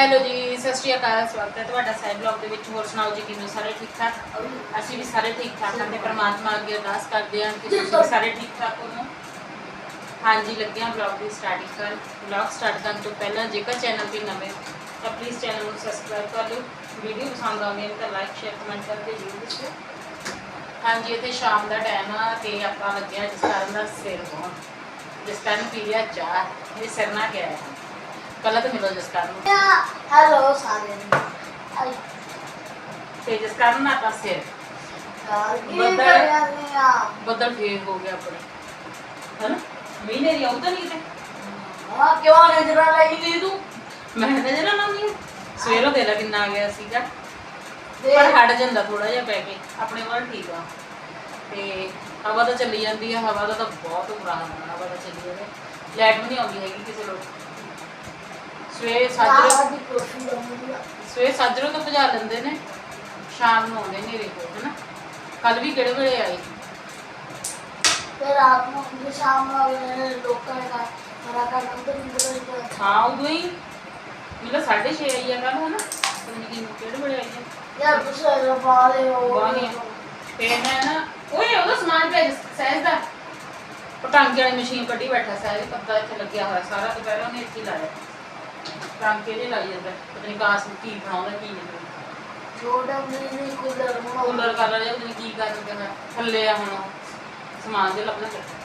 Hello ਜੀ, ਸਤਿ ਸ਼੍ਰੀ ਅਕਾਲ, ਸਵਾਗਤ ਹੈ ਤੁਹਾਡਾ ਸਾਈਡ ਬਲੌਗ ਦੇ ਵਿੱਚ। ਹੋਰ ਸੁਣਾਓ ਜੀ, ਕਿਵੇਂ ਸਾਰੇ ਠੀਕ ਠਾਕ? ਅਸੀਂ ਵੀ ਸਾਰੇ ਠੀਕ ਠਾਕ ਹਾਂ ਤੇ ਪ੍ਰਮਾਤਮਾ ਅੱਗੇ ਅਰਦਾਸ ਕਰਦੇ ਹਾਂ ਕਿ ਤੁਸੀਂ ਵੀ ਸਾਰੇ ਠੀਕ ਠਾਕ ਹੋਵੋ। ਹਾਂਜੀ, ਲੱਗਿਆ ਹਾਂ ਬਲੌਗ ਦੀ ਸਟਾਰਟਿੰਗ ਕਰਨ ਬਲੌਗ ਸਟਾਰਟ ਕਰਨ ਤੋਂ ਪਹਿਲਾਂ ਜੇਕਰ ਚੈਨਲ ਤੇ ਨਵੇਂ, ਤਾਂ ਪਲੀਜ਼ ਚੈਨਲ ਨੂੰ ਸਬਸਕ੍ਰਾਈਬ ਕਰ ਲਿਓ। ਵੀਡੀਓ ਪਸੰਦ ਆਉਂਦੀ ਹੈ ਤਾਂ ਲਾਈਕ ਸ਼ੇਅਰ ਕਮੈਂਟ ਕਰਕੇ ਜ਼ਰੂਰ ਦੱਸਿਓ। ਹਾਂਜੀ, ਇੱਥੇ ਸ਼ਾਮ ਦਾ ਟਾਈਮ ਆ ਤੇ ਆਪਾਂ ਲੱਗਿਆ ਜਿਸ ਕਾਰਨ ਦਾ ਸਿਰ ਹੋਣ। ਜਿਸ ਕਾਰਨ ਪੀ ਲਿਆ ਚਾਹ, ਇਹ ਸਿਰ ਨਾ ਗਿਆ ਹੈ। ਪਹਿਲਾਂ ਤਾਂ ਮਿਲੋ ਜਿਸ ਕਾਰਨ ਨੂੰ ਹੈਲੋ ਸਾਰਿਆਂ ਨੂੰ ਤੇ ਜਿਸ ਕਾਰਨ ਨਾ ਤਾਂ ਸਿਰ। ਕੀ ਬੰਦਾ- ਕਰ ਰਹੇ ਆ? ਬੱਦਲ ਫੇਰ ਹੋ ਗਿਆ ਆਪਣੇ। ਹਨਾ? ਮੀਂਹ ਨੇ ਆਉਂਦਾ ਨਹੀਂ ਕਿਤੇ? ਆ ਕਿਉਂ ਨਜ਼ਰਾਂ ਲਈ ਨਹੀਂ ਤੂੰ? ਮੈਂ ਤਾਂ ਜਰਾ ਨਾ ਮੀਂਹ ਸਵੇਰੋਂ ਦੇ ਲਾ ਕਿੰਨਾ ਆ ਗਿਆ ਸੀਗਾ। ਦੇਖ। ਪਰ ਹਟ ਜਾਂਦਾ ਥੋੜਾ ਜਿਹਾ ਪੈ ਕੇ। ਆਪਣੇ ਵੱਲ ਠੀਕ ਆ। ਤੇ ਹਵਾ ਤਾਂ ਚੱਲੀ ਜਾਂਦੀ ਆ। ਹਵਾ ਦਾ ਤਾਂ ਬਹੁਤ ਬੁਰਾ ਹਾਲ ਆ। ਹਵਾ ਤਾਂ ਚੱਲੀ ਜਾਂਦੀ ਲਾਈਟ ਵੀ ਨਹੀਂ ਆਉਂਦੀ ਹੈਗੀ ਕਿਸੇ ਲੋਟ ਸਵੇਰੇ ਸਾਜਰੇ ਸਵੇਰੇ ਸਾਜਰੇ ਤੋਂ ਭਜਾ ਲੈਂਦੇ ਨੇ ਸ਼ਾਮ ਨੂੰ ਆਉਂਦੇ ਨੇ ਰੇਕੋ ਹਨਾ? ਕੱਲ ਵੀ ਕਿਹੜੇ ਵੇਲੇ ਆਏ? ਤੇ ਰਾਤ ਨੂੰ ਜੇ ਸ਼ਾਮ ਨੂੰ ਆਵੇ ਲੋਕਾਂ ਦਾ ਮਰਾ ਕਰ ਅੰਦਰ ਨਿਕਲ ਹਾਂ ਉਦੋਂ ਹੀ। ਮਤਲਬ 6:30 ਆਈ ਆ ਕੱਲ ਹਨਾ? ਪਤਾ ਨਹੀਂ ਕਿੰਨੇ ਕਿਹੜੇ ਵੇਲੇ ਆਈ ਆ? ਯਾਰ ਤੁਸੀਂ ਰਫਾ ਦੇ ਹੋ। ਤੇ ਮੈਂ ਨਾ ਓਏ ਉਹਦਾ ਸਮਾਨ ਭੇਜ ਸਹਿਜ ਦਾ। ਪਟਾਂਗੇ ਵਾਲੀ ਮਸ਼ੀਨ ਕੱਢੀ ਬੈਠਾ ਸਹਿਜ ਪੱਤਾ ਇੱਥੇ ਲੱਗਿਆ ਹੋਇਆ ਸਾਰਾ ਦੁਪਹਿਰ ਉਹਨੇ ਇੱਥੇ ਲਾਇਆ। ਟਾਂਕੇ ਜੇ ਲਾਈ ਜਾਂਦਾ? ਪਤਾ ਨਹੀਂ ਕਾਸ ਨੂੰ ਕੀ ਬਣਾਉਂਦਾ ਕੀ ਨਹੀਂ ਛੋਟਾ ਮਿਨੀ ਕੂਲਰ ਕੂਲਰ ਕਰ ਲਿਆ ਪਤਾ ਨਹੀਂ ਕੀ ਕਰ ਰਿਹਾ ਥੱਲੇ ਆ ਹੁਣ ਉਹ। ਸਮਾਨ ਦੇ ਲੱਭਣਾ ਚਾਹੀਦਾ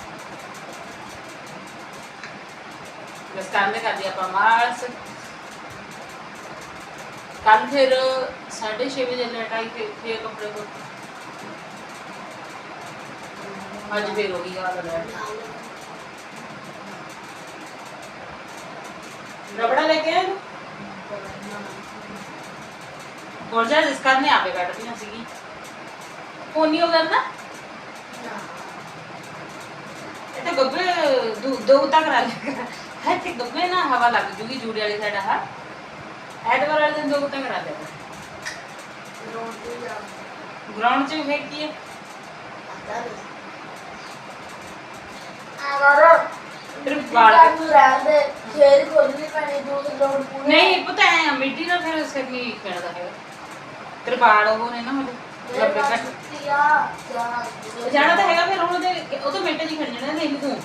ਬਸ ਕੰਮ ਦੇ ਕਰਦੀ ਆਪਾਂ ਮਾਰਸ। ਕੱਲ ਫਿਰ 6:30 ਵਜੇ ਲੇਟ ਆਈ ਫਿਰ ਫਿਰ ਕੱਪੜੇ ਧੋ ਅੱਜ ਫਿਰ ਉਹੀ ਹਾਲ ਹੈ ਰਬੜਾ ਲੈ ਕੇ ਆਇਆ ਹੋਰ ਜਾ ਜਿਸ ਕਰਨੇ ਆਪੇ ਕੱਢਦੀਆਂ ਸੀਗੀ ਉਹ ਨਹੀਂ ਹੋ ਕਰਦਾ ਇਹ ਤਾਂ ਗੱਬੇ, ਦੋ ਦੋ ਕਰਾ ਲਿਆ ਹੈ ਤੇ ਗੱਬੇ ਨਾ ਹਵਾ ਲੱਗ ਜੂਗੀ ਜੂੜੇ ਵਾਲੀ ਸਾਈਡ ਆ ਐਤਵਾਰ ਵਾਲੇ ਦਿਨ ਦੋ ਤੱਕ ਕਰਾ ਲਿਆ ਗਰਾਊਂਡ 'ਚ ਵੀ ਹੈ? ਆਗਰ ਫਿਰ ਵਾਲ ਤੂੰ ਰਹਿੰਦੇ ਫੇਰ ਖੋਲਣੀ ਪੈਣੀ ਦੂਰ ਲੋੜ ਪੂਰੀ ਨਹੀਂ ਪਤਾ ਹੈ ਮਿੱਟੀ ਨਾਲ ਫਿਰ ਸਿਰ ਨਹੀਂ ਪੈਣਦਾ ਹੈਗਾ। ਤੇਰੇ ਵਾਲ ਉਹ ਨੇ ਨਾ ਹਲੇ ਲੰਬੇ ਘੱਟ ਜਾਣਾ ਤਾਂ ਹੈਗਾ ਫਿਰ ਹੁਣ ਉਹਦੇ ਉਹ ਤਾਂ ਮਿੰਟ ਜੀ ਖੜ ਜਾਣਾ ਨਹੀਂ ਤੂੰ।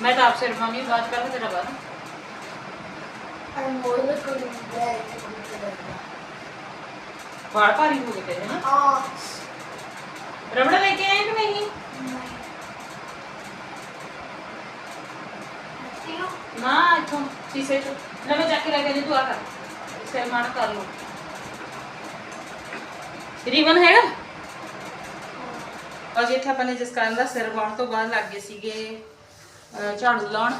ਮੈਂ ਤਾਂ ਆਪ ਸਿਰ ਮਾਮੀ ਬਾਤ ਕਰ ਤੇਰਾ ਬਾਤ ਵਾਲ ਭਾਰੀ ਹੋ ਗਏ ਤੇਰੇ ਨਾ ਰਬੜਾ ਲੈ ਕੇ ਆਏ ਕਿ ਨਹੀਂ? ਨਾ ਇੱਥੋਂ ਸ਼ੀਸ਼ੇ ਚੋਂ। ਨਵੇਂ ਚੱਕ ਕੇ ਲੈ ਕੇ ਜੇ ਤੂੰ ਆ ਕਰ। ਸਿਰ ਮਾਰ ਕਰ ਲੋ ਰੀਵਨ ਹੈਗਾ? ਅਜੇ ਇੱਥੇ ਆਪਾਂ ਨੇ ਜਿਸ ਕਾਰਨ ਦਾ ਸਿਰ ਵਾਉਣ ਤੋਂ ਬਾਅਦ ਲੱਗ ਗਏ ਸੀਗੇ ਝਾੜੂ ਲਾਉਣ।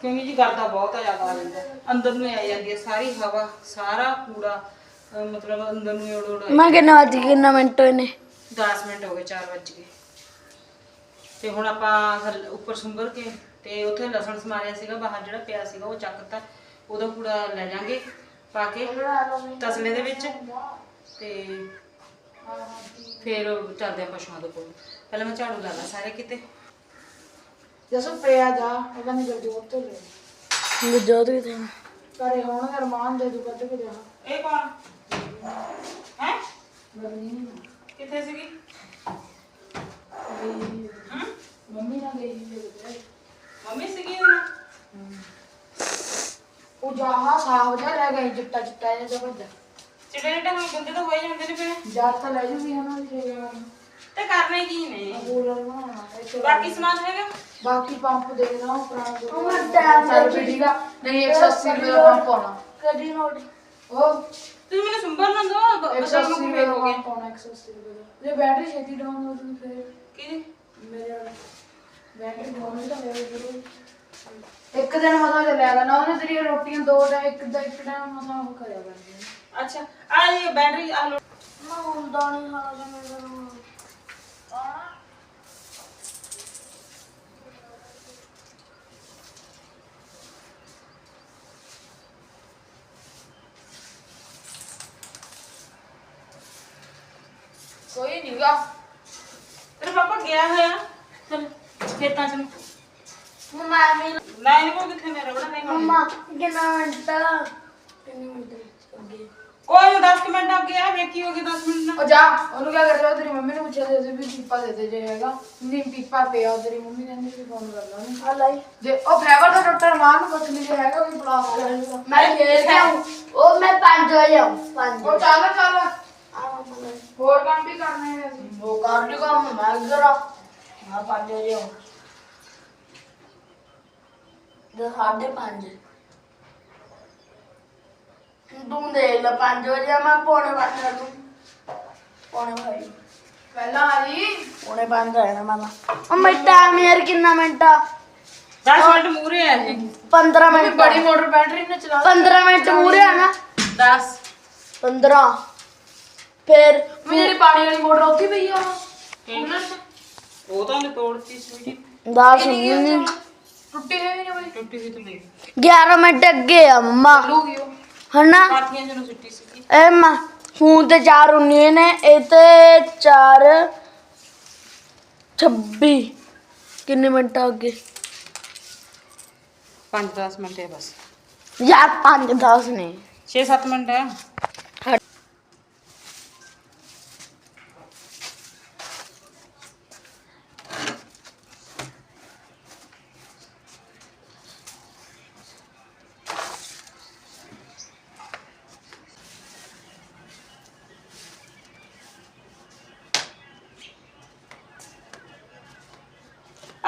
ਕਿਉਂਕਿ ਜੀ ਗਰਦਾ ਬਹੁਤ ਆ ਜ਼ਿਆਦਾ ਆ ਜਾਂਦਾ। ਅੰਦਰ ਨੂੰ ਆ ਜਾਂਦੀ ਹੈ ਸਾਰੀ ਹਵਾ ਸਾਰਾ ਕੂੜਾ ਮਤਲਬ ਅੰਦਰ ਨੂੰ ਉੜ ਉੜ ਮੈਂ ਕਿੰਨਾ ਅੱਜ ਕਿੰਨਾ ਮਿੰਟ ਹੋਏ ਨੇ? 10 ਮਿੰਟ ਹੋ ਗਏ 4 ਵੱਜ ਗਏ। ਤੇ ਹੁਣ ਆਪਾਂ ਉੱਪਰ ਸੁੰਬਰ ਕੇ ਤੇ ਉੱਥੇ ਲਸਣ ਸਮਾਰਿਆ ਸੀਗਾ ਬਾਹਰ ਜਿਹੜਾ ਪਿਆ ਸੀਗਾ ਉਹ ਚੱਕਤਾ ਉਹਦਾ ਕੂੜਾ ਲੈ ਜਾਾਂਗੇ ਪਾ ਕੇ ਤਸਲੇ ਦੇ ਵਿੱਚ। ਤੇ ਫਿਰ ਚੱਲਦੇ ਆ ਪਸ਼ੂਆਂ ਦੇ ਕੋਲ। ਪਹਿਲਾਂ ਮੈਂ ਝਾੜੂ ਲਾ ਲਾ ਸਾਰੇ ਕਿਤੇ। ਜਸੋ ਪਿਆ ਜਾ ਉਹਦਾ ਨਹੀਂ ਗਰਜੋਰ ਤੋਂ ਲੈ ਗੁਜਰਾਤ ਵੀ ਤੇ ਘਰੇ ਹੋਣ ਅਰਮਾਨ ਦੇ ਦੂ ਕੱਢ ਕੇ ਜਾ। ਇਹ ਕੌਣ? ਹੈ? ਕਿੱਥੇ ਸੀਗੀ? ਮੰਮੀ ਨਾਲ ਗਈ ਸੀ। ਮੰਮੀ ਸੀਗੀ ਨਾਲ ਉਹ ਜਾਹਾ ਸਾਹ ਜਾ ਰਹਿ ਗਿਆ ਚਿੱਟਾ ਚਿੱਟਾ ਜਿਹਾ ਜਿਹਾ ਵੱਡਾ। ਚਿੱਟੇ ਚਿੱਟੇ ਹੋਏ ਬੰਦੇ ਤਾਂ ਹੋਏ ਜਾਂਦੇ ਨੇ ਫਿਰ। ਜਦ ਤਾਂ ਲੈ ਜੂਗੀ ਦੀ ਜਗ੍ਹਾ ਤੇ ਕਰਨੇ ਕੀ ਨੇ? ਕੂਲਰ ਬਣਾਉਣਾ ਇੱਥੇ ਬਾਕੀ ਸਮਾਨ ਹੈਗਾ? ਬਾਕੀ ਪੰਪ ਦੇ ਦੇਣਾ ਉਹ ਪੁਰਾਣਾ ਜੋ ਉਹ ਟਾਈਮ ਚੱਲ ਵੀ ਠੀਕ ਆ। ਨਹੀਂ 180 ਰੁਪਏ ਦਾ ਪੰਪ ਪਾਉਣਾ ਕਦੀ ਨੋਟ ਉਹ ਤੁਸੀਂ ਮੈਨੂੰ ਸੁੰਬਰ ਨਾ ਦੋ 180 ਰੁਪਏ ਦਾ ਪੰਪ ਪਾਉਣਾ 180 ਰੁਪਏ ਦਾ। ਜੇ ਬੈਟਰੀ ਛੇਤੀ ਡਾਊਨ ਹੋ ਜੂ ਫਿਰ। ਕਿਹਦੀ? ਮੇਰੇ ਵਾਲਾ। ਇੱਕ ਦਿਨ ਮਸਾ ਚੱਲਿਆ ਕਰਨਾ ਉਹਨੇ ਤੇਰੀਆਂ ਰੋਟੀਆਂ ਦੋ ਟਾਈਮ ਇੱਕ ਦਾ ਇੱਕ ਟਾਈਮ ਮਸਾ ਉਹ ਕਰਿਆ ਕਰਦੀ ਅੱਛਾ ਆ ਇਹ ਬੈਟਰੀ ਆ ਲੋ ਮੈਂ ਹੁੰਦਾ ਨਹੀਂ ਹਾਲਾ ਜਿਵੇਂ ਕੋਈ ਨਹੀਂ ਗਾ। ਤੇਰਾ ਪਾਪਾ ਗਿਆ ਹੋਇਆ? ਖੇਤਾਂ ਚ। ਨੂੰ। ਮੰਮਾ ਮੈਂ ਲਾਈਨ ਕੋ ਕਿੱਥੇ ਮੇਰਾ ਬੜਾ ਨਹੀਂ ਹੋਣੀ। ਮੰਮਾ ਕਿੰਨਾ ਮਿੰਟ ਕਿੰਨੇ ਮਿੰਟ ਅੱਗੇ। ਕੋਈ ਨਾ 10 ਮਿੰਟ ਅੱਗੇ ਆ ਵੇਖੀ ਹੋਗੀ 10 ਮਿੰਟ ਨਾਲ। ਉਹ ਜਾ ਉਹਨੂੰ ਕਿਆ ਕਰ ਤੇਰੀ ਮੰਮੀ ਨੂੰ ਪੁੱਛਿਆ ਦੇ ਦੇ ਵੀ ਪੀਪਾ ਦੇ ਦੇ ਜੇ ਹੈਗਾ। ਨਹੀਂ ਪੀਪਾ ਪਿਆ ਤੇਰੀ ਮੰਮੀ ਕਹਿੰਦੀ ਵੀ ਫੋਨ ਕਰ ਲਾ। ਉਹਨੂੰ। ਆ ਲਈ ਜੇ ਉਹ ਫਾਈਬਰ ਦਾ ਡਾਕਟਰ ਮਾਨ ਨੂੰ ਪੁੱਛ ਲਈ ਜੇ ਹੈਗਾ ਕੋਈ ਪਲਾਸ ਕਰੇਗਾ ਮੈਂ ਖੇਡ ਕੇ ਆਊਂ। ਉਹ ਮੈਂ 5 ਵਜੇ ਆਉਂ 5 ਉਹ ਚੱਲ ਚੱਲ। ਆ ਮੰਮਾ ਹੋਰ ਕੰਮ ਵੀ ਕਰਨੇ ਨੇ ਅਸੀਂ? ਉਹ ਕਰ ਲਈ ਕੰਮ ਮੈਂ ਇੱਧਰ ਆ। ਮੈਂ 5 ਵਜੇ ਆਉਂ ਦੇ ਸਾਢੇ 5 ਤੂੰ ਦੇ ਲੈ 5 ਵਜੇ ਆ, ਮੈਂ ਪੌਣੇ 5 ਆ ਤੂੰ ਪੌਣੇ ਭਾਈ। ਪਹਿਲਾਂ ਆ ਜੀ। ਪੌਣੇ 5 ਆਇਆ ਨਾ ਮਾਮਾ। ਉਹ ਮੈਂ ਟਾਈਮ ਯਾਰ ਕਿੰਨਾ ਮਿੰਟ ਆ? 10 ਮਿੰਟ ਮੂਰੇ ਆ ਇਹ। 15 ਮੰਮੀ ਮਿੰਟ ਬੜੀ ਮੋਟਰ ਬੈਟਰੀ ਨਾਲ ਚਲਾ 15 ਮਿੰਟ ਮੂਰੇ ਆ ਨਾ। 10 15 ਫਿਰ ਮੈਂ ਜਿਹੜੀ ਪਾਣੀ ਵਾਲੀ ਮੋਟਰ ਉੱਥੇ ਪਈ ਆ ਉਹ। ਤਾਂ ਉਹਨੇ ਤੋੜਤੀ ਸੀ 10 ਕਿੰਨੀ ਨਹੀਂ ਕੁ ਟੁੱਟੀ ਹੋਈ ਨਹੀਂ ਬਈ? ਟੁੱਟੀ ਹੋਈ ਤਾਂ ਦੇ 11 ਮਿੰਟ ਅੱਗੇ ਆ ਮੰਮਾ ਲੂਗੀ ਉਹ। ਹਨਾ? ਪਾਥੀਆਂ ਜਿਹਨੂੰ ਸੁੱਟੀ ਸੀ ਇਹ ਮਾ ਹੁਣ ਤੇ 4 19 ਨੇ ਇਹ ਤੇ 4 26 ਕਿੰਨੇ ਮਿੰਟ ਆ ਅੱਗੇ 5-10 ਮਿੰਟ ਹੈ ਬਸ। ਯਾਰ 5 10 ਨੇ। 6-7 ਮਿੰਟ ਹੈ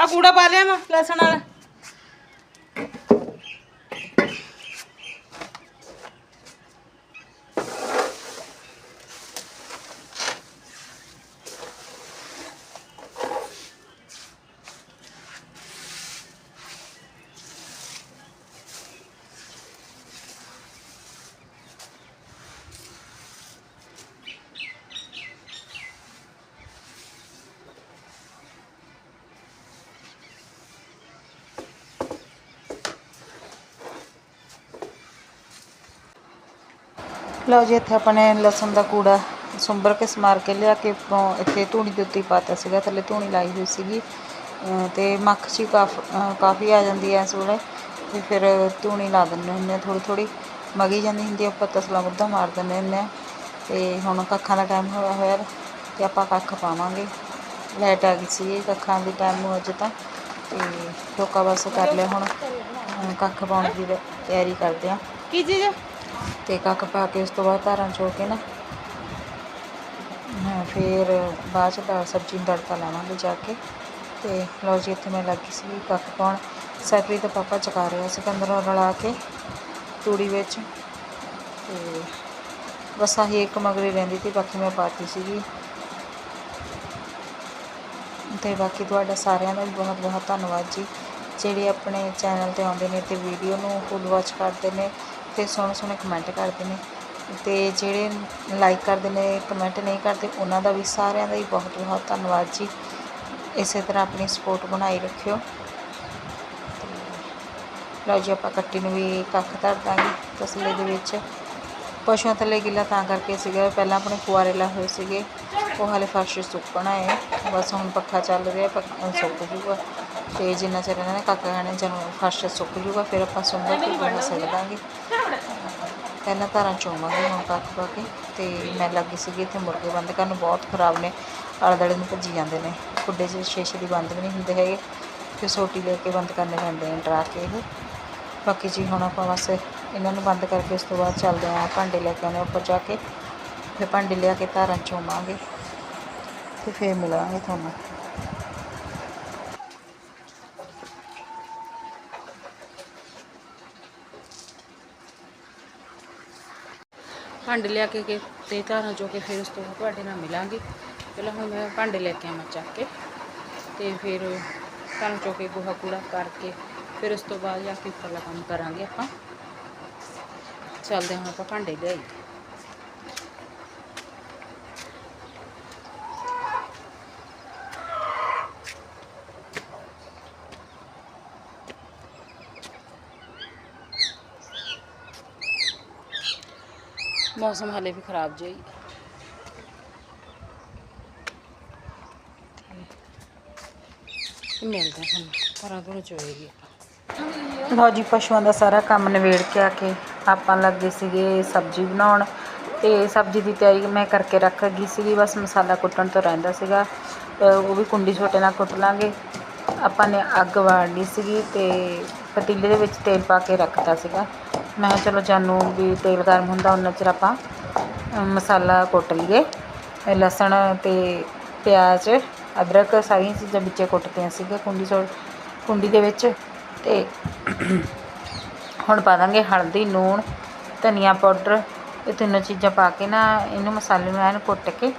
ਆ ਕੂੜਾ ਪਾ ਲਿਆ ਮੈਂ ਲਸਣ ਵਾਲਾ। ਲਓ ਜੀ, ਇੱਥੇ ਆਪਣੇ ਲਸਣ ਦਾ ਕੂੜਾ ਸੁੰਬਰ ਕੇ ਸਮਾਰ ਕੇ ਲਿਆ ਕੇ ਇੱਥੇ ਧੂਣੀ ਦੇ ਉੱਤੇ ਪਾਤਾ ਸੀਗਾ, ਥੱਲੇ ਧੂਣੀ ਲਾਈ ਹੋਈ ਸੀਗੀ। ਅਹ ਤੇ ਮੱਖ ਜੀ ਕਾਫ ਕਾਫੀ ਆ ਜਾਂਦੀ ਐ ਇਸ ਵੇਲੇ, ਤੇ ਫਿਰ ਧੂਣੀ ਲਾ ਦਿੰਦੇ ਹੁੰਦੇ ਆ ਥੋੜੀ ਥੋੜੀ ਮਗੀ ਜਾਂਦੀ ਹੁੰਦੀ ਆ ਉੱਪਰ ਤਸਲਾ ਮੁੱਦਾ ਮਾਰ ਦਿੰਦੇ ਹੁੰਦੇ ਆ। ਤੇ ਹੁਣ ਕੱਖਾਂ ਦਾ ਟਾਈਮ ਹੋਇਆ ਹੋਇਆ ਤੇ ਆਪਾਂ ਕੱਖ ਪਾਵਾਂਗੇ। ਲਾਈਟ ਆ ਗਈ ਸੀ, ਕੱਖਾਂ ਦੇ ਟਾਈਮ ਨੂੰ ਅੱਜ ਤਾਂ, ਤੇ ਟੋਕਾ ਬਸ ਕਰ ਲਿਆ ਹੁਣ। ਹੁਣ ਕੱਖ ਪਾਉਣ ਦੀ ਤਿਆਰੀ ਕਰਦੇ ਆ। ਕੀ ਚੀਜ਼ ਅਤੇ ਕੱਖ ਪਾ ਕੇ ਉਸ ਤੋਂ ਬਾਅਦ ਧਾਰਾਂ ਚੋ ਕੇ ਨਾ ਹਾਂ ਫਿਰ ਬਾਅਦ ਚ ਦਾਲ ਸਬਜ਼ੀ ਨੂੰ ਤੜਕਾ ਲਾਵਾਂਗੇ ਜਾ ਕੇ। ਅਤੇ ਲਓ ਜੀ, ਇੱਥੇ ਮੈਂ ਲੱਗੀ ਸੀ ਕੱਖ ਪਾਉਣ। ਸੈਪਰੀ ਤੇ ਪਾਪਾ ਚਕਾ ਰਿਹਾ ਸੀ ਕੰਦਰੋਂ ਰਲਾ ਕੇ ਤੂੜੀ ਵਿੱਚ। ਅਤੇ ਬਸ ਆਹੀ ਇੱਕ ਮਗਰੀ ਰਹਿੰਦੀ ਸੀ, ਬਾਕੀ ਮੈਂ ਪਾਤੀ ਸੀਗੀ। ਤੇ ਬਾਕੀ ਤੁਹਾਡਾ ਸਾਰਿਆਂ ਦਾ ਵੀ ਬਹੁਤ ਬਹੁਤ ਧੰਨਵਾਦ ਜੀ। ਜਿਹੜੇ ਆਪਣੇ ਚੈਨਲ ਤੇ ਆਉਂਦੇ ਨੇ ਤੇ ਵੀਡੀਓ ਨੂੰ ਫੁੱਲ ਵਾਚ ਕਰਦੇ ਨੇ ਅਤੇ ਸੋਹਣੇ ਸੋਹਣੇ ਕਮੈਂਟ ਕਰਦੇ ਨੇ ਅਤੇ ਜਿਹੜੇ ਲਾਈਕ ਕਰਦੇ ਨੇ ਕਮੈਂਟ ਨਹੀਂ ਕਰਦੇ, ਉਹਨਾਂ ਦਾ ਵੀ ਸਾਰਿਆਂ ਦਾ ਹੀ ਬਹੁਤ ਬਹੁਤ ਧੰਨਵਾਦ ਜੀ। ਇਸੇ ਤਰ੍ਹਾਂ ਆਪਣੀ ਸਪੋਰਟ ਬਣਾਈ ਰੱਖਿਓ। ਲਓ ਜੀ, ਆਪਾਂ ਕੱਟੀ ਨੂੰ ਵੀ ਕੱਖ ਧਰ ਦਾਂਗੇ ਤਸਲੇ ਦੇ ਵਿੱਚ। ਪਸ਼ੂਆਂ ਥੱਲੇ ਗਿੱਲਾ ਤਾਂ ਕਰਕੇ ਸੀਗਾ, ਪਹਿਲਾਂ ਆਪਣੇ ਕੁਆਰੇ ਲਾ ਹੋਏ ਸੀਗੇ। ਉਹ ਹਾਲੇ ਫਰਸ਼ ਸੁੱਕਣਾ ਹੈ। ਬਸ ਹੁਣ ਪੱਖਾ ਚੱਲ ਰਿਹਾ, ਪੱਖਾ ਸੁੱਕ ਜੂਗਾ। ਤੇ ਜਿੰਨਾ ਚਿਰ ਇਹਨਾਂ ਨੇ ਕੱਖ ਖਾਣੇ ਜਦੋਂ ਫਰਸ਼ ਸੁੱਕ ਜੂਗਾ ਫਿਰ ਆਪਾਂ ਸੁੰਦਰ ਤੇ ਬਣਾ ਸਕਦਾਂਗੇ ਪਹਿਲਾਂ ਧਾਰਾਂ ਚੋਵਾਂਗੇ ਹੁਣ ਕੱਖ ਪਾ ਕੇ। ਤੇ ਮੈਂ ਲੱਗੀ ਸੀਗੀ ਇੱਥੇ ਮੁਰਗੇ ਬੰਦ ਕਰਨ ਬਹੁਤ ਖਰਾਬ ਨੇ। ਆਲੇ ਦੁਆਲੇ ਨੂੰ ਭੱਜੀ ਜਾਂਦੇ ਨੇ। ਖੁੱਡੇ 'ਚ ਸ਼ੀਸ਼ੇ ਦੀ ਬੰਦ ਵੀ ਨਹੀਂ ਹੁੰਦੇ ਹੈਗੇ। ਫਿਰ ਸੋਟੀ ਲੈ ਕੇ ਬੰਦ ਕਰਨੇ ਪੈਂਦੇ ਨੇ ਡਰਾ ਕੇ ਇਹ। ਬਾਕੀ ਜੀ ਹੁਣ ਆਪਾਂ ਬਸ ਇਹਨਾਂ ਨੂੰ ਬੰਦ ਕਰਕੇ ਉਸ ਤੋਂ ਬਾਅਦ ਚੱਲਦੇ ਆਂ ਭਾਂਡੇ ਲੈ ਕੇ ਆਉਣੇ ਉੱਪਰ ਜਾ ਕੇ। ਫਿਰ ਭਾਂਡੇ ਲਿਆ ਕੇ ਧਾਰਾਂ ਚੋਵਾਂਗੇ ਤੇ ਫਿਰ ਮਿਲਾਂਗੇ ਤੁਹਾਨੂੰ। ਭਾਂਡੇ ਲਿਆ ਕੇ ਕੇ ਤੇ ਧਾਰਾਂ ਚੋ ਕੇ ਫਿਰ ਉਸ ਤੋਂ ਬਾਅਦ ਤੁਹਾਡੇ ਨਾਲ ਮਿਲਾਂਗੇ। ਪਹਿਲਾਂ ਹੁਣ ਮੈਂ ਭਾਂਡੇ ਲੈ ਕੇ ਆਵਾਂ ਚੱਕ ਕੇ ਤੇ ਫਿਰ ਧਾਰਾਂ ਚੋ ਕੇ ਗੋਹਾ ਕੂੜਾ ਕਰਕੇ ਫਿਰ ਉਸ ਤੋਂ ਬਾਅਦ ਜਾ ਕੇ ਉੱਪਰਲਾ ਕੰਮ ਕਰਾਂਗੇ ਆਪਾਂ। ਚੱਲਦੇ ਹਾਂ ਹੁਣ ਆਪਾਂ ਭਾਂਡੇ ਲਿਆਈਏ। ਮੌਸਮ ਹਾਲੇ ਵੀ ਖਰਾਬ ਜਿਹਾ ਹੀ। ਹੈ। ਮਿਲਦੇ ਹਾਂ ਤੋਂ ਚੋਏਗੀ ਲਓ ਜੀ, ਪਸ਼ੂਆਂ ਦਾ ਸਾਰਾ ਕੰਮ ਨਿਬੇੜ ਕੇ ਆ ਕੇ ਆਪਾਂ ਲੱਗੇ ਸੀਗੇ ਸਬਜ਼ੀ ਬਣਾਉਣ। ਤੇ ਸਬਜ਼ੀ ਦੀ ਤਿਆਰੀ ਮੈਂ ਕਰਕੇ ਰੱਖ ਗਈ ਸੀਗੀ, ਬਸ ਮਸਾਲਾ ਕੁੱਟਣ ਤੋਂ ਰਹਿੰਦਾ ਸੀਗਾ। ਉਹ ਵੀ ਕੁੰਡੀ ਛੋਟੇ ਨਾਲ ਕੁੱਟ ਲਾਂਗੇ। ਆਪਾਂ ਨੇ ਅੱਗ ਵਾੜਨੀ ਸੀਗੀ ਤੇ ਪਤੀਲੇ ਦੇ ਵਿੱਚ ਤੇਲ ਪਾ ਕੇ ਰੱਖਤਾ ਸੀਗਾ। ਮੈਂ ਕਿਹਾ ਚਲੋ ਜਾਨੂੰ ਵੀ ਤੇਲ ਗਰਮ ਹੁੰਦਾ ਉਹਨਾਂ ਚਿਰ ਆਪਾਂ ਮਸਾਲਾ ਕੁੱਟ ਲਈਏ। ਲਸਣ ਅਤੇ ਪਿਆਜ਼, ਅਦਰਕ, ਸਾਰੀਆਂ ਚੀਜ਼ਾਂ ਵਿੱਚੇ ਕੁੱਟਤੀਆਂ ਸੀਗੇ ਕੁੰਡੀ ਛੋ ਕੁੰਡੀ ਦੇ ਵਿੱਚ। ਅਤੇ ਹੁਣ ਪਾ ਦਾਂਗੇ ਹਲਦੀ, ਲੂਣ, ਧਨੀਆ ਪਾਊਡਰ। ਇਹ ਤਿੰਨੋਂ ਚੀਜ਼ਾਂ ਪਾ ਕੇ ਨਾ, ਇਹਨੂੰ ਮਸਾਲੇ ਨੂੰ ਐਨ ਕੁੱਟ ਕੇ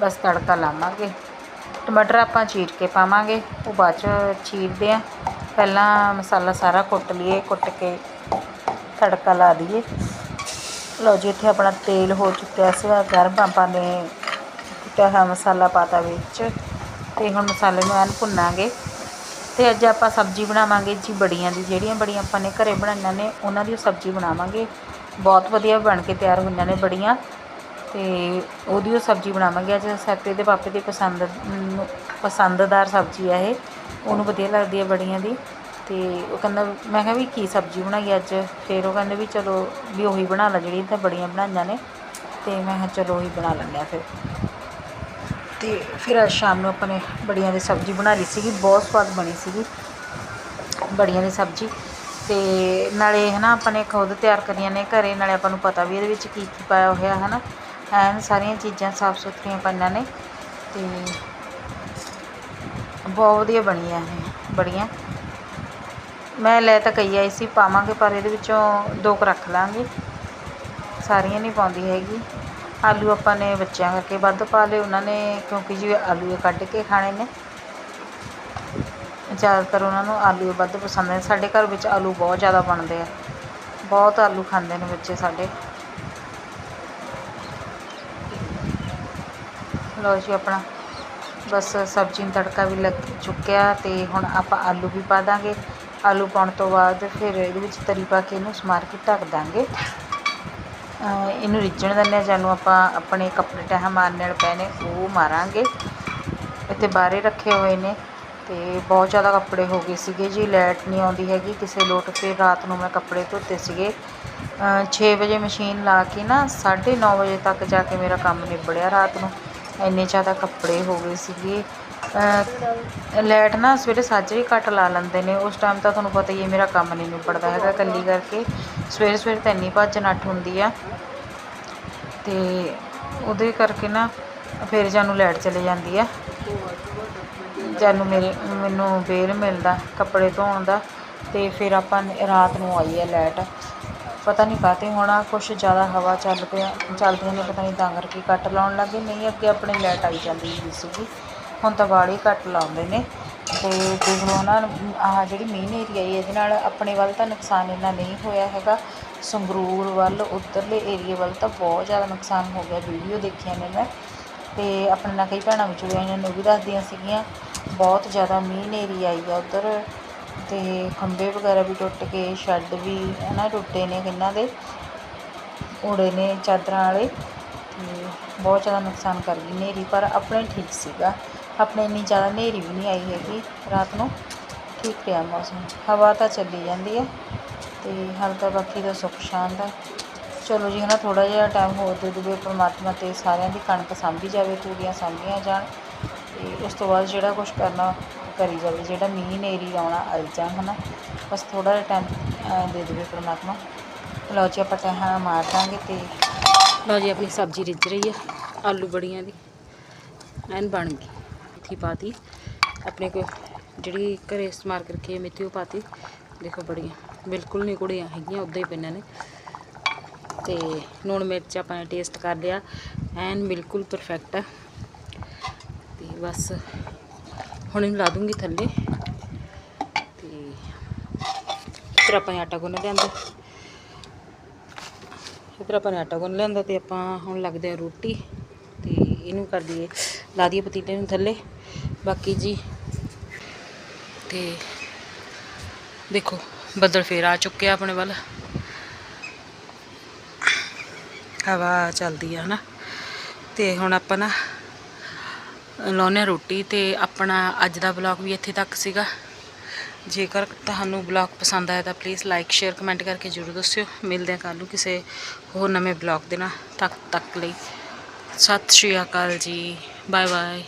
ਬਸ ਤੜਕਾ ਲਾਵਾਂਗੇ। ਟਮਾਟਰ ਆਪਾਂ ਚੀਰ ਕੇ ਪਾਵਾਂਗੇ, ਉਹ ਬਾਅਦ ਚ ਚੀਰਦੇ ਆ ਪਹਿਲਾਂ ਮਸਾਲਾ ਸਾਰਾ ਕੁੱਟ ਲਈਏ, ਕੁੱਟ ਕੇ ਤੜਕਾ ਲਾ ਦਈਏ। ਲਓ ਜੀ, ਇੱਥੇ ਆਪਣਾ ਤੇਲ ਹੋ ਚੁੱਕਿਆ ਸੀਗਾ ਗਰਮ ਆਪਾਂ ਨੇ ਕੁੱਟਿਆ ਹੋਇਆ ਮਸਾਲਾ ਪਾਤਾ ਵਿੱਚ। ਤੇ ਹੁਣ ਮਸਾਲੇ ਨੂੰ ਐਨ ਭੁੰਨਾਂਗੇ। ਤੇ ਅੱਜ ਆਪਾਂ ਸਬਜ਼ੀ ਬਣਾਵਾਂਗੇ ਜੀ, ਬੜੀਆਂ ਦੀ। ਜਿਹੜੀਆਂ ਬੜੀਆਂ ਆਪਾਂ ਨੇ ਘਰੇ ਬਣਾਈਆਂ ਨੇ, ਉਹਨਾਂ ਦੀ ਸਬਜ਼ੀ ਬਣਾਵਾਂਗੇ। ਬਹੁਤ ਵਧੀਆ ਬਣ ਕੇ ਤਿਆਰ ਹੋਈਆਂ ਨੇ ਬੜੀਆਂ। ਤੇ ਉਹਦੀ ਉਹ ਸਬਜ਼ੀ ਬਣਾਵਾਂਗੇ। ਅੱਜ ਸੈਕਟਰੀ ਦੇ ਪਾਪੇ ਦੀ ਪਸੰਦ ਪਸੰਦਦਾਰ ਸਬਜ਼ੀ ਆ ਇਹ। ਉਹਨੂੰ ਵਧੀਆ ਲੱਗਦੀ ਹੈ ਬੜੀਆਂ ਦੀ। ਤੇ ਉਹ ਕਹਿੰਦਾ, ਮੈਂ ਕਿਹਾ ਵੀ ਕੀ ਸਬਜ਼ੀ ਬਣਾਈ ਅੱਜ? ਫਿਰ ਉਹ ਕਹਿੰਦੇ ਵੀ ਚਲੋ ਵੀ ਉਹੀ ਬਣਾ ਲਾ ਜਿਹੜੀ ਤਾਂ ਬੜੀਆਂ ਬਣਾਈਆਂ ਨੇ। ਤੇ ਮੈਂ ਕਿਹਾ ਚਲੋ ਉਹੀ ਬਣਾ ਲੈਂਦੇ ਆ ਫਿਰ। ਤੇ ਫਿਰ ਅੱਜ ਸ਼ਾਮ ਨੂੰ ਆਪਾਂ ਨੇ ਬੜੀਆਂ ਦੀ ਸਬਜ਼ੀ ਬਣਾ ਲਈ ਸੀਗੀ, ਬਹੁਤ ਸਵਾਦ ਬਣੀ ਸੀਗੀ। ਬੜੀਆਂ ਦੀ ਸਬਜ਼ੀ। ਤੇ ਨਾਲੇ ਹਨਾ ਆਪਾਂ ਨੇ ਖੁਦ ਤਿਆਰ ਕਰੀਆਂ ਨੇ ਘਰੇ, ਨਾਲੇ ਆਪਾਂ ਨੂੰ ਪਤਾ ਵੀ ਇਹਦੇ ਵਿੱਚ ਕੀ ਕੀ ਪਾਇਆ ਹੋਇਆ ਹਨਾ ਐਨ ਸਾਰੀਆਂ ਚੀਜ਼ਾਂ ਸਾਫ਼ ਸੁਥਰੀਆਂ ਪਾਈਆਂ ਨੇ। ਤੇ ਬਹੁਤ ਵਧੀਆ ਬਣੀਆਂ ਇਹ ਬੜੀਆਂ। ਮੈਂ ਲੈ ਤਾਂ ਕਈ ਆਈ ਸੀ, ਪਾਵਾਂਗੇ, ਪਰ ਇਹਦੇ ਵਿੱਚੋਂ ਦੋ ਕੁ ਰੱਖ ਲਾਂਗੇ। ਸਾਰੀਆਂ ਨਹੀਂ ਪਾਉਂਦੀ ਹੈਗੀ। ਆਲੂ ਆਪਾਂ ਨੇ ਬੱਚਿਆਂ ਕਰਕੇ ਵੱਧ ਪਾ ਲਏ, ਉਹਨਾਂ ਨੇ ਕਿਉਂਕਿ ਜੀ ਆਲੂ ਕੱਢ ਕੇ ਖਾਣੇ ਨੇ। ਜ਼ਿਆਦਾਤਰ ਉਹਨਾਂ ਨੂੰ ਆਲੂ ਵੱਧ ਪਸੰਦ ਨੇ। ਸਾਡੇ ਘਰ ਵਿੱਚ ਆਲੂ ਬਹੁਤ ਜ਼ਿਆਦਾ ਬਣਦੇ ਆ। ਬਹੁਤ ਆਲੂ ਖਾਂਦੇ ਨੇ ਬੱਚੇ ਸਾਡੇ। ਲਓ ਜੀ ਆਪਣਾ। ਬਸ ਸਬਜ਼ੀ ਨੂੰ ਤੜਕਾ ਵੀ ਲੱਗ ਚੁੱਕਿਆ ਤੇ ਹੁਣ ਆਪਾਂ ਆਲੂ ਵੀ ਪਾ ਦਾਂਗੇ। ਆਲੂ ਪਾਉਣ ਤੋਂ ਬਾਅਦ ਫਿਰ ਇਹਦੇ ਵਿੱਚ ਤਰੀ ਪਾ ਕੇ ਇਹਨੂੰ ਸਮਾਰ ਕੇ ਢੱਕ ਦਾਂਗੇ। ਇਹਨੂੰ ਰਿੱਝਣ ਦਿੰਦੇ ਹਾਂ, ਜਾਨੂੰ ਆਪਾਂ ਆਪਣੇ ਕੱਪੜੇ ਟਾਹ ਮਾਰਨ ਵਾਲੇ ਪਏ ਨੇ, ਉਹ ਮਾਰਾਂਗੇ। ਇੱਥੇ ਬਾਹਰੇ ਰੱਖੇ ਹੋਏ ਨੇ ਤੇ ਬਹੁਤ ਜ਼ਿਆਦਾ ਕੱਪੜੇ ਹੋ ਗਏ ਸੀਗੇ ਜੀ, ਲਾਈਟ ਨਹੀਂ ਆਉਂਦੀ ਹੈਗੀ, ਕਿਸੇ ਲੋਟ ਫਿਰ ਰਾਤ ਨੂੰ ਮੈਂ ਕੱਪੜੇ ਧੋਤੇ ਸੀਗੇ। 6 ਵਜੇ ਮਸ਼ੀਨ ਲਾ ਕੇ ਨਾ 9:30 ਵਜੇ ਤੱਕ ਜਾ ਕੇ ਮੇਰਾ ਕੰਮ ਨਿਬੜਿਆ ਰਾਤ ਨੂੰ। ਇੰਨੇ ਜ਼ਿਆਦਾ ਕੱਪੜੇ ਹੋ ਗਏ ਸੀਗੇ। ਲਾਈਟ ਨਾ ਸਵੇਰੇ ਸਾਜਰੇ ਘੱਟ ਲਾ ਲੈਂਦੇ ਨੇ। ਉਸ ਟਾਈਮ ਤਾਂ ਤੁਹਾਨੂੰ ਪਤਾ ਹੀ ਹੈ, ਮੇਰਾ ਕੰਮ ਨਹੀਂ ਨਿਬੜਦਾ ਹੈਗਾ ਇਕੱਲੀ ਕਰਕੇ। ਸਵੇਰੇ ਸਵੇਰੇ ਤਾਂ ਇੰਨੀ ਭੱਜ ਨੱਠ ਹੁੰਦੀ ਆ। ਅਤੇ ਉਹਦੇ ਕਰਕੇ ਨਾ ਫਿਰ ਜਾਨੂੰ ਲਾਈਟ ਚਲੇ ਜਾਂਦੀ ਆ। ਜਾਨੂੰ ਮੇਰੇ, ਮੈਨੂੰ ਵੇਲ ਮਿਲਦਾ ਕੱਪੜੇ ਧੋਣ ਦਾ। ਅਤੇ ਫਿਰ ਆਪਾਂ ਰਾਤ ਨੂੰ ਆਈ ਹੈ ਲਾਈਟ। ਪਤਾ ਨਹੀਂ ਕਾਹਤੇ ਹੋਣਾ ਕੁਛ ਜ਼ਿਆਦਾ ਹਵਾ ਚੱਲ ਪਿਆ, ਚੱਲਦੀਆਂ ਨੇ, ਪਤਾ ਨਹੀਂ ਤਾਂ ਕਰਕੇ ਕੱਟ ਲਾਉਣ ਲੱਗੇ। ਨਹੀਂ, ਅੱਗੇ ਆਪਣੇ ਲਾਈਟ ਆਈ ਜਾਂਦੀ ਹੁੰਦੀ ਸੀਗੀ। ਹੁਣ ਤਾਂ ਵਾਲੀ ਘੱਟ ਲਾਉਂਦੇ ਨੇ ਅਤੇ ਦੇਖ ਲਓ ਨਾ ਆਹ ਜਿਹੜੀ ਮੇਨ ਏਰੀਆ ਹੈ, ਇਹਦੇ ਨਾਲ ਆਪਣੇ ਵੱਲ ਤਾਂ ਨੁਕਸਾਨ ਇੰਨਾ ਨਹੀਂ ਹੋਇਆ ਹੈਗਾ। ਸੰਗਰੂਰ ਵੱਲ, ਉੱਧਰਲੇ ਏਰੀਏ ਵੱਲ ਤਾਂ ਬਹੁਤ ਜ਼ਿਆਦਾ ਨੁਕਸਾਨ ਹੋ ਗਿਆ ਵੀਡੀਓ ਦੇਖੀਆਂ ਨੇ ਮੈਂ। ਅਤੇ ਆਪਣੇ ਨਾਲ ਕਈ ਭੈਣਾਂ ਵਿੱਚ ਵੀ ਆਈਆਂ ਨੇ, ਉਹ ਵੀ ਦੱਸਦੀਆਂ ਸੀਗੀਆਂ, ਬਹੁਤ ਜ਼ਿਆਦਾ ਮੀਨ ਏਰੀਆ ਆਈ ਆ ਉੱਧਰ। ਅਤੇ ਖੰਭੇ ਵਗੈਰਾ ਵੀ ਟੁੱਟ ਗਏ ਸ਼ੈੱਡ ਵੀ ਹੈ ਨਾ ਟੁੱਟੇ ਨੇ ਕਿੰਨਾਂ ਦੇ, ਉੜੇ ਨੇ ਚਾਦਰਾਂ ਵਾਲੇ। ਅਤੇ ਬਹੁਤ ਜ਼ਿਆਦਾ ਨੁਕਸਾਨ ਕਰ ਗਈ ਹਨੇਰੀ ਪਰ ਆਪਣੇ ਠੀਕ ਸੀਗਾ। ਆਪਣੇ ਇੰਨੀ ਜ਼ਿਆਦਾ ਹਨੇਰੀ ਵੀ ਨਹੀਂ ਆਈ ਹੈਗੀ, ਰਾਤ ਨੂੰ ਠੀਕ ਰਿਹਾ ਮੌਸਮ। ਹਵਾ ਤਾਂ ਚੱਲੀ ਜਾਂਦੀ ਹੈ ਤੇ ਹਲਕਾ ਬਾਕੀ ਦਾ ਸੁੱਖ ਸ਼ਾਂਤ ਹੈ ਚਲੋ ਜੀ, ਹਨਾ ਥੋੜਾ ਜਿਹਾ ਟਾਈਮ ਹੋਰ ਦੇ ਦੇਵੇ ਪਰਮਾਤਮਾ ਤੇ ਸਾਰਿਆਂ ਦੀ ਕਣਕ ਸਾਂਭੀ ਜਾਵੇ ਤੂੜੀਆਂ ਸਾਂਭੀਆਂ ਜਾਣ ਤੇ ਉਸ ਤੋਂ ਬਾਅਦ ਜਿਹੜਾ ਕੁਝ ਕਰਨਾ ਕਰੀ ਜਾਵੇ, ਜਿਹੜਾ ਮੀਂਹ ਨੇਰੀ ਆਉਣਾ ਆਈ ਜਾਣ, ਹਨਾ। ਬਸ ਥੋੜਾ ਜਿਹਾ ਟਾਈਮ ਦੇ ਦੇਵੇ ਪਰਮਾਤਮਾ। ਲਓ ਜੀ, ਆਪਾਂ ਟਹਾਂ ਮਾਰ ਦਾਂਗੇ ਤੇ ਲਓ ਜੀ, ਆਪਣੀ ਸਬਜ਼ੀ ਰਿੱਝ ਰਹੀ ਹੈ ਆਲੂ ਬੜੀਆਂ ਦੀ, ਐਨ ਬਣ ਗਈ। ਮੇਥੀ ਪਾਤੀ ਆਪਣੇ ਕੋ ਜਿਹੜੀ ਘਰੇ ਇਸਤੇਮਾਲ ਕਰਕੇ ਮੇਥੀ ਉਹ ਪਾਤੀ ਦੇਖੋ ਬੜੀਆਂ, ਬਿਲਕੁਲ ਨਹੀਂ ਕੁੜੀਆਂ ਹੈਗੀਆਂ, ਉੱਦਾਂ ਹੀ ਪਈਆਂ ਨੇ। ਤੇ ਲੂਣ ਮਿਰਚ ਆਪਾਂ ਨੇ ਟੇਸਟ ਕਰ ਲਿਆ। ਐਨ ਬਿਲਕੁਲ ਪਰਫੈਕਟ ਆ। ਤੇ ਬਸ ਹੁਣ ਇਹਨੂੰ ਲਾ ਦੂੰਗੀ ਥੱਲੇ। ਤੇ ਫਿਰ ਆਪਾਂ ਆਟਾ ਗੁੰਨ ਲਿਆਂਦਾ। ਫਿਰ ਆਪਾਂ ਨੇ ਆਟਾ ਗੁੰਨ ਲਿਆਂਦਾ ਤੇ ਆਪਾਂ ਹੁਣ ਲੱਗਦੇ ਆ ਰੋਟੀ। ਤੇ ਇਹਨੂੰ ਕਰ ਦਈਏ, ਲਾ ਦਈਏ ਪਤੀਲੇ ਨੂੰ ਥੱਲੇ। ਬਾਕੀ ਜੀ। ਤੇ ਦੇਖੋ, ਬੱਦਲ ਫੇਰ ਆ ਚੁੱਕਿਆ ਆਪਣੇ ਵੱਲ। ਹਵਾ ਚੱਲਦੀ ਆ, ਹਨਾ। ਤੇ ਹੁਣ ਆਪਾਂ ਨਾ ਲਾਉਨੇ ਆ ਰੋਟੀ ਤੇ ਆਪਣਾ ਅੱਜ ਦਾ ਵਲੌਗ ਵੀ ਇੱਥੇ ਤੱਕ ਸੀਗਾ। ਜੇਕਰ ਤੁਹਾਨੂੰ ਬਲੌਗ ਪਸੰਦ ਆਇਆ ਤਾਂ ਪਲੀਜ਼ ਲਾਈਕ ਸ਼ੇਅਰ ਕਮੈਂਟ ਕਰਕੇ ਜਰੂਰ ਦੱਸਿਓ। ਮਿਲਦੇ ਹਾਂ ਕੱਲ੍ਹ ਨੂੰ ਕਿਸੇ ਹੋਰ ਨਵੇਂ ਬਲੌਗ ਦੇ ਨਾਲ। ਤੱਕ ਤੱਕ ਲਈ ਸਤਿ ਸ਼੍ਰੀ ਅਕਾਲ ਜੀ। Bye bye